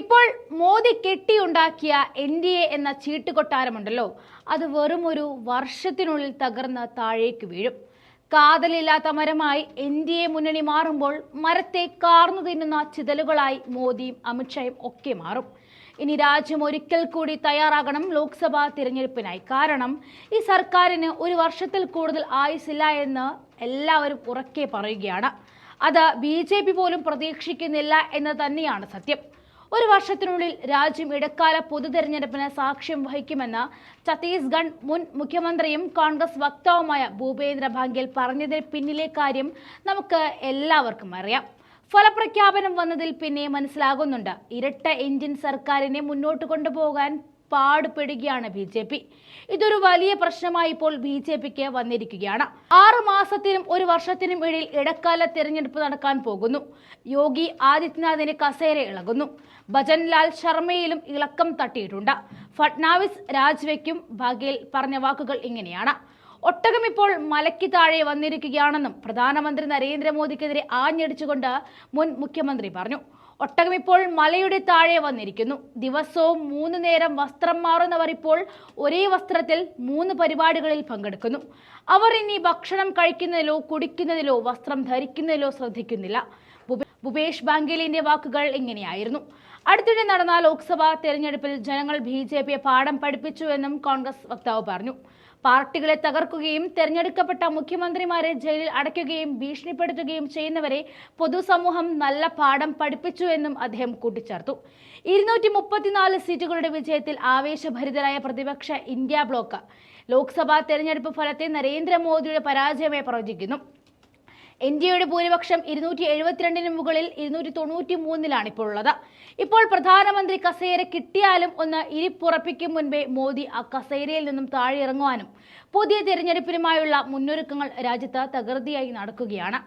ഇപ്പോൾ മോദി കെട്ടിയുണ്ടാക്കിയ N D A എന്ന ചീട്ടുകൊട്ടാരമുണ്ടല്ലോ. അത് വെറും ഒരു വർഷത്തിനുള്ളിൽ തകർന്ന് താഴേക്ക് വീഴും. കാതലില്ലാത്ത മരമായി എൻ ഡി എ മുന്നണി മാറുമ്പോൾ മരത്തെ കാർന്നു തിന്നുന്ന ചിതലുകളായി മോദിയും അമിത്ഷായും ഒക്കെ മാറും. ഇനി രാജ്യം ഒരിക്കൽ കൂടി തയ്യാറാകണം ലോക്സഭാ തിരഞ്ഞെടുപ്പിനായി. കാരണം ഈ സർക്കാരിന് ഒരു വർഷത്തിൽ കൂടുതൽ ആയുസില്ല എന്ന് എല്ലാവരും ഉറക്കെ പറയുകയാണ്. അത് ബി പോലും പ്രതീക്ഷിക്കുന്നില്ല എന്ന് തന്നെയാണ് സത്യം. ഒരു വർഷത്തിനുള്ളിൽ രാജ്യം ഇടക്കാല പൊതു തെരഞ്ഞെടുപ്പിന് സാക്ഷ്യം വഹിക്കുമെന്ന് ഛത്തീസ്ഗഡ് മുൻ മുഖ്യമന്ത്രിയും കോൺഗ്രസ് വക്താവുമായ ഭൂപേന്ദ്ര ഭാഗ്യൽ പറഞ്ഞതിന് പിന്നിലെ കാര്യം നമുക്ക് എല്ലാവർക്കും അറിയാം. ഫലപ്രഖ്യാപനം വന്നതിൽ പിന്നെ മനസ്സിലാകുന്നുണ്ട്. ഇരട്ട എഞ്ചിൻ സർക്കാരിനെ മുന്നോട്ട് കൊണ്ടുപോകാൻ പാടുപെടുകയാണ് ബി ജെ പി. ഇതൊരു വലിയ പ്രശ്നമായി ഇപ്പോൾ ബി ജെ പിക്ക് വന്നിരിക്കുകയാണ്. ആറ് മാസത്തിനും ഒരു വർഷത്തിനും ഇടയിൽ ഇടക്കാല തിരഞ്ഞെടുപ്പ് നടക്കാൻ പോകുന്നു. യോഗി ആദിത്യനാഥിന് കസേര ഇളകുന്നു. ഭജൻലാൽ ശർമ്മയിലും ഇളക്കം തട്ടിയിട്ടുണ്ട്. ഫട്നാവിസ് രാജിവെക്കും ബഘേൽ പറഞ്ഞ വാക്കുകൾ ഇങ്ങനെയാണ്. ഒട്ടകം ഇപ്പോൾ മലയ്ക്ക് താഴെ വന്നിരിക്കുകയാണെന്നും പ്രധാനമന്ത്രി നരേന്ദ്രമോദിക്കെതിരെ ആഞ്ഞടിച്ചുകൊണ്ട് മുൻ മുഖ്യമന്ത്രി പറഞ്ഞു. ഒട്ടകം ഇപ്പോൾ മലയുടെ താഴെ വന്നിരിക്കുന്നു. ദിവസവും മൂന്ന് നേരം വസ്ത്രം മാറുന്നവർ ഇപ്പോൾ ഒരേ വസ്ത്രത്തിൽ മൂന്ന് പരിപാടികളിൽ പങ്കെടുക്കുന്നു. അവർ ഇനി ഭക്ഷണം കഴിക്കുന്നതിലോ കുടിക്കുന്നതിലോ വസ്ത്രം ധരിക്കുന്നതിലോ ശ്രദ്ധിക്കുന്നില്ല. ഭുപേഷ് ബാങ്കേലിന്റെ വാക്കുകൾ ഇങ്ങനെയായിരുന്നു. അടുത്തിടെ നടന്ന ലോക്സഭാ തെരഞ്ഞെടുപ്പിൽ ജനങ്ങൾ ബി ജെ പിയെ പാഠം പഠിപ്പിച്ചുവെന്നും കോൺഗ്രസ് വക്താവ് പറഞ്ഞു. പാർട്ടികളെ തകർക്കുകയും തെരഞ്ഞെടുക്കപ്പെട്ട മുഖ്യമന്ത്രിമാരെ ജയിലിൽ അടയ്ക്കുകയും ഭീഷണിപ്പെടുത്തുകയും ചെയ്യുന്നവരെ പൊതുസമൂഹം നല്ല പാഠം പഠിപ്പിച്ചു എന്നും അദ്ദേഹം കൂട്ടിച്ചേർത്തു. ഇരുന്നൂറ്റി മുപ്പത്തിനാല് സീറ്റുകളുടെ വിജയത്തിൽ ആവേശഭരിതരായ പ്രതിപക്ഷ ഇന്ത്യ ബ്ലോക്ക്. ലോക്സഭാ തെരഞ്ഞെടുപ്പ് ഫലത്തെ നരേന്ദ്രമോദിയുടെ പരാജയമായി പ്രവചിക്കുന്നു. എയുടെ ഭൂരിപക്ഷം ഇരുന്നൂറ്റി എഴുപത്തിരണ്ടിന് മുകളിൽ ഇരുന്നൂറ്റി തൊണ്ണൂറ്റി മൂന്നിലാണ് ഇപ്പോൾ ഉള്ളത് ഇപ്പോൾ പ്രധാനമന്ത്രി കസേര കിട്ടിയാലും ഒന്ന് ഇരിപ്പുറപ്പിക്കും മുൻപേ മോദി ആ കസേരയിൽ നിന്നും താഴെ ഇറങ്ങുവാനും പുതിയ തിരഞ്ഞെടുപ്പിനുമായുള്ള മുന്നൊരുക്കങ്ങൾ രാജ്യത്ത് തകൃതിയായി നടക്കുകയാണ്.